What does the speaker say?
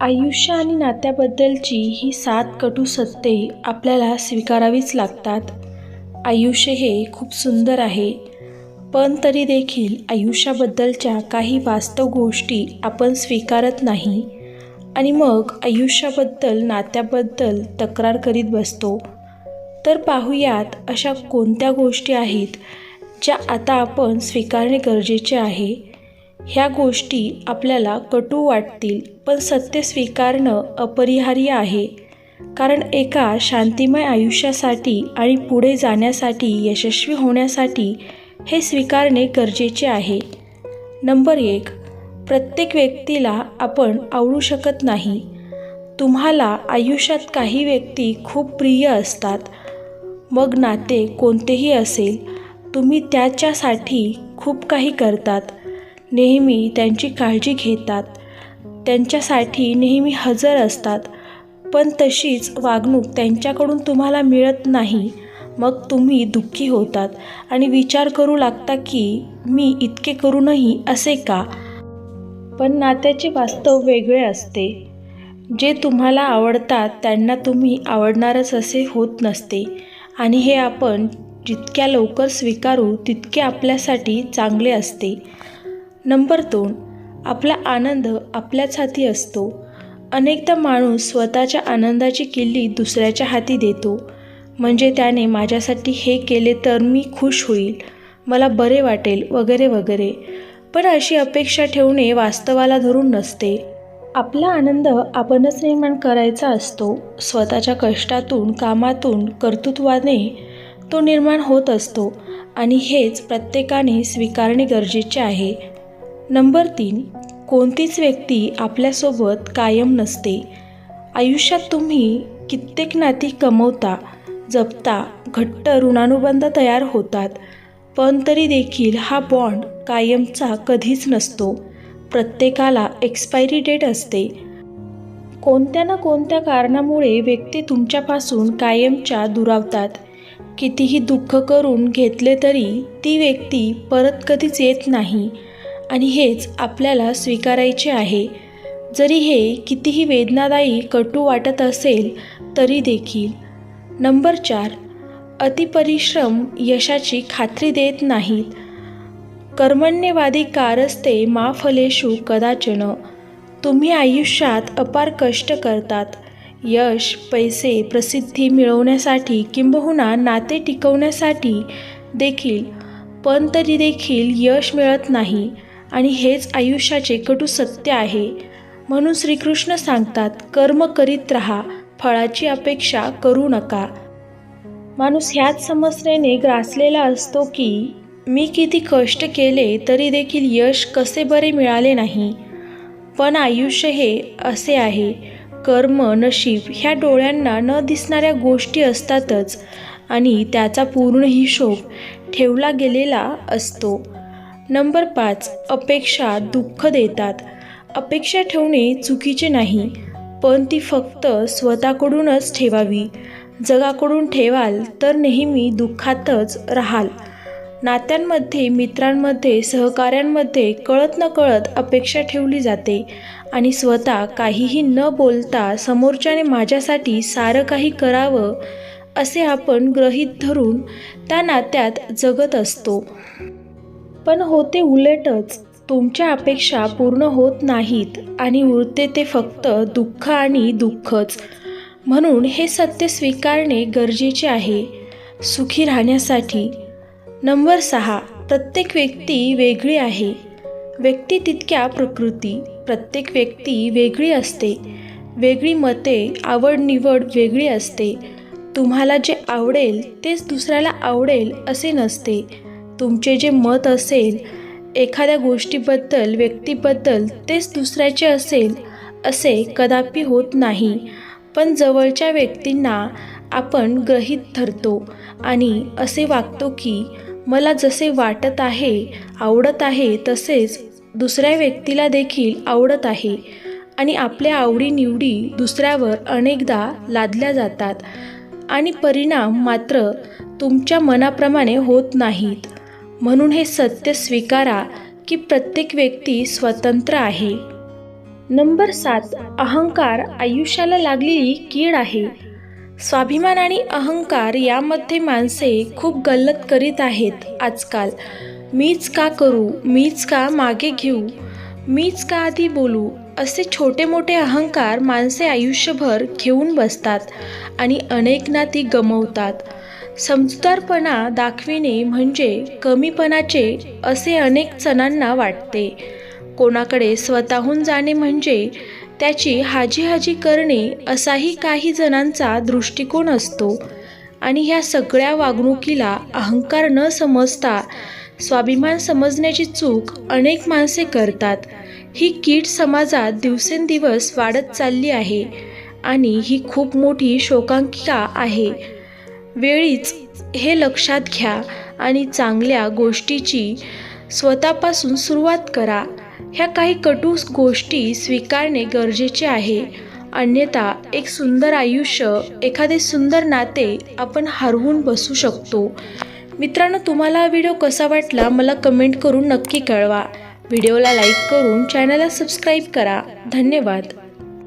आयुष्य आणि नात्याबद्दलची ही सात कटू सत्ये आपल्याला स्वीकारावीच लागतात. आयुष्य हे खूप सुंदर आहे पण तरी देखील आयुष्याबद्दलच्या काही वास्तव गोष्टी आपण स्वीकारत नाही आणि मग आयुष्याबद्दल नात्याबद्दल तक्रार करीत बसतो. तर पाहूयात अशा कोणत्या गोष्टी आहेत ज्या आता आपण स्वीकारणे गरजेचे आहे? ह्या गोष्टी आपल्याला कटू वाटतील पण सत्य स्वीकारणं अपरिहार्य आहे. कारण एका शांतिमय आयुष्यासाठी आणि पुढे जाण्यासाठी यशस्वी होण्यासाठी हे स्वीकारणे गरजेचे आहे. नंबर एक प्रत्येक व्यक्तीला आपण आवडू शकत नाही. तुम्हाला आयुष्यात काही व्यक्ती खूप प्रिय असतात. मग नाते कोणतेही असेल तुम्ही त्याच्यासाठी खूप काही करतात. नेहमी त्यांची काळजी घेतात. त्यांच्यासाठी नेहमी हजर असतात. पण तशीच वागणूक त्यांच्याकडून तुम्हाला मिळत नाही. मग तुम्ही दुःखी होतात आणि विचार करू लागता की मी इतके करूनही असे का? पण नात्याचे वास्तव वेगळे असते. जे तुम्हाला आवडतात त्यांना तुम्ही आवडणारच असे होत नसते. आणि हे आपण जितक्या लवकर स्वीकारू तितके आपल्यासाठी चांगले असते. नंबर दोन आपला आनंद आपल्याच हाती असतो. अनेकदा माणूस स्वतःच्या आनंदाची किल्ली दुसऱ्याच्या हाती देतो. म्हणजे त्याने माझ्यासाठी हे केले तर मी खुश होईल मला बरे वाटेल वगैरे वगैरे. पण अशी अपेक्षा ठेवणे वास्तवाला धरून नसते. आपला आनंद आपणच निर्माण करायचा असतो. स्वतःच्या कष्टातून कामातून कर्तृत्वाने तो निर्माण होत असतो. आणि हेच प्रत्येकाने स्वीकारणे गरजेचे आहे. नंबर तीन कोणतीच व्यक्ती आपल्यासोबत कायम नसते. आयुष्यात तुम्ही कित्येक नाती कमवता जपता घट्ट ऋणानुबंध तयार होतात पण तरी देखील हा बॉन्ड कायमचा कधीच नसतो. प्रत्येकाला एक्सपायरी डेट असते. कोणत्या ना कोणत्या कारणामुळे व्यक्ती तुमच्यापासून कायमच्या दुरावतात. कितीही दुःख करून घेतले तरी ती व्यक्ती परत कधीच येत नाही. आणि हेच आपल्याला स्वीकारायचे आहे. जरी हे कितीही वेदनादायी कटू वाटत असेल तरी देखील. नंबर चार. अतिपरिश्रम यशाची खात्री देत नाहीत. कर्मण्यवादी कारस्ते माफलेषु कदाचन. तुम्ही आयुष्यात अपार कष्ट करतात. यश पैसे प्रसिद्धी मिळवण्यासाठी किंबहुना नाते टिकवण्यासाठी देखील. पण तरी देखील यश मिळत नाही. आणि हेच आयुष्याचे कटू सत्य आहे. म्हणून श्रीकृष्ण सांगतात कर्म करीत राहा फळाची अपेक्षा करू नका. माणूस ह्याच समस्येने ग्रासलेला असतो की मी किती कष्ट केले तरी देखील यश कसे बरे मिळाले नाही. पण आयुष्य हे असे आहे. कर्म नशीब ह्या डोळ्यांना न दिसणाऱ्या गोष्टी असतातच आणि त्याचा पूर्ण हिशोब ठेवला गेलेला असतो. नंबर पाच अपेक्षा दुःख देतात. अपेक्षा ठेवणे चुकीचे नाही पण ती फक्त स्वतःकडूनच ठेवावी. जगाकडून ठेवाल तर नेहमी दुःखातच राहाल. नात्यांमध्ये मित्रांमध्ये सहकाऱ्यांमध्ये कळत न कळत अपेक्षा ठेवली जाते आणि स्वतः काहीही न बोलता समोरच्याने माझ्यासाठी सारं काही करावं असे आपण ग्रहीत धरून त्या नात्यात जगत असतो. पण होते उलटच. तुमच्या अपेक्षा पूर्ण होत नाहीत आणि उरते ते फक्त दुःख आणि दुःखच. म्हणून हे सत्य स्वीकारणे गरजेचे आहे. सुखी राहण्यासाठी. नंबर सहा. प्रत्येक व्यक्ती वेगळी आहे. व्यक्ती तितक्या प्रकृती. प्रत्येक व्यक्ती वेगळी असते. वेगळी मते आवड निवड वेगळी असते. तुम्हाला जे आवडेल तेच दुसऱ्याला आवडेल असे नसते. तुमचे जे मत असेल एखाद्या गोष्टीबद्दल व्यक्तीबद्दल तेच दुसऱ्याचे असेल असे कदापि होत नाही. पण जवळच्या व्यक्तींना आपण ग्रहीत धरतो आणि असे वागतो की मला जसे वाटत आहे आवडत आहे तसेच दुसऱ्या व्यक्तीला देखील आवडत आहे आणि आपल्या आवडीनिवडी दुसऱ्यावर अनेकदा लादल्या जातात आणि परिणाम मात्र तुमच्या मनाप्रमाणे होत नाहीत. म्हणून हे सत्य स्वीकारा की प्रत्येक व्यक्ती स्वतंत्र आहे. नंबर सात अहंकार आयुष्याला लागलेली कीड आहे. स्वाभिमान आणि अहंकार यामध्ये माणसे खूप गल्लत करीत आहेत आजकाल. मीच का करू? मीच का मागे घेऊ? मीच का आधी बोलू? असे छोटे मोठे अहंकार माणसे आयुष्यभर घेऊन बसतात आणि अनेक नाती गमवतात. समजूतदारपणा दाखविणे म्हणजे कमीपणाचे असे अनेक जणांना वाटते. कोणाकडे स्वतःहून जाणे म्हणजे त्याची हाजी हाजी करणे असाही काही जणांचा दृष्टिकोन असतो. आणि ह्या सगळ्या वागणुकीला अहंकार न समजता स्वाभिमान समजण्याची चूक अनेक माणसे करतात. ही कीड समाजात दिवसेंदिवस वाढत चालली आहे आणि ही खूप मोठी शोकांकिका आहे. वेळीच हे लक्षात घ्या आणि चांगल्या गोष्टीची स्वतःपासून सुरुवात करा. ह्या काही कटू गोष्टी स्वीकारणे गरजेचे आहे. अन्यथा एक सुंदर आयुष्य एखादे सुंदर नाते आपण हरवून बसू शकतो. मित्रांनो तुम्हाला हा व्हिडिओ कसा वाटला मला कमेंट करून नक्की कळवा. व्हिडिओला लाईक करून चॅनलला सबस्क्राईब करा. धन्यवाद.